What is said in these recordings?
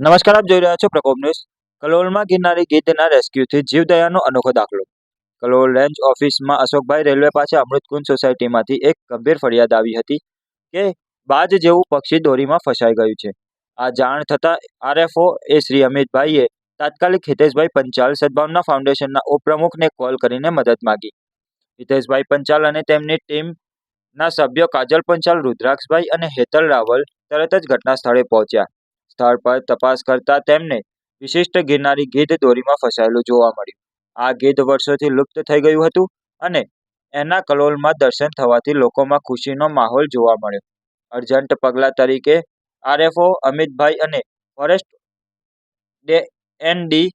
નમસ્કાર, આપ જોઈ રહ્યા છો પ્રકોપ ન્યૂઝ. કલોલમાં ગિરનારી ગીધના રેસ્ક્યુથી જીવદયાનો અનોખો દાખલો. કલોલ રેન્જ ઓફિસમાં અશોકભાઈ રેલવે પાસે અમૃતકુંજ સોસાયટીમાંથી એક ગંભીર ફરિયાદ આવી હતી કે બાજ જેવું પક્ષી દોરીમાં ફસાઈ ગયું છે. આ જાણ થતાં આરએફઓ એ શ્રી અમિતભાઈએ તાત્કાલિક હિતેશભાઈ પંચાલ સદભાવના ફાઉન્ડેશનના ઉપપ્રમુખને કોલ કરીને મદદ માગી. હિતેશભાઈ પંચાલ અને તેમની ટીમના સભ્યો કાજલ પંચાલ, રુદ્રાક્ષભાઈ અને હેતલ રાવલ તરત જ ઘટના સ્થળે પહોંચ્યા. સ્થળ પર તપાસ કરતા તેમને વિશિષ્ટ ગિરનારી ગીધ દોરીમાં ફસાયેલું જોવા મળ્યું. આ ગીધ વર્ષોથી લુપ્ત થઈ ગયું હતું અને એના કલોલમાં દર્શન થવાથી લોકોમાં ખુશીનો માહોલ જોવા મળ્યો. અર્જન્ટ પગલાં તરીકે આરએફઓ અમિતભાઈ અને ફોરેસ્ટ ડે એન ડી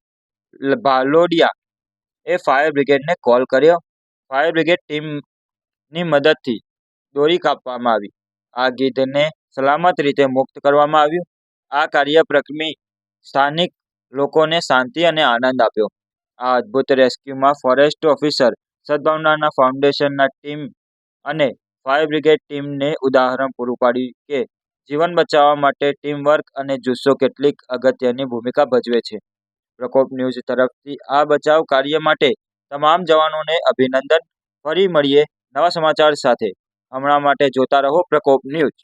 ભાલોડિયા એ ફાયર બ્રિગેડને કોલ કર્યો. ફાયર બ્રિગેડ ટીમની મદદથી દોરી કાપવામાં આવી. આ ગીધને સલામત રીતે મુક્ત કરવામાં આવ્યું. આ કાર્યક્રમે સ્થાનિક લોકોને શાંતિ અને આનંદ આપ્યો. આ અદ્ભુત રેસ્ક્યુમાં ફોરેસ્ટ ઓફિસર સદભાવનાના ફાઉન્ડેશનના ટીમ અને ફાયર બ્રિગેડ ટીમને ઉદાહરણ પૂરું પાડ્યું કે જીવન બચાવવા માટે ટીમવર્ક અને જુસ્સો કેટલીક અગત્યની ભૂમિકા ભજવે છે. પ્રકોપ ન્યૂઝ તરફથી આ બચાવ કાર્ય માટે તમામ જવાનોને અભિનંદન. ફરી મળીએ નવા સમાચાર સાથે. હમણાં માટે જોતા રહો પ્રકોપ ન્યૂઝ.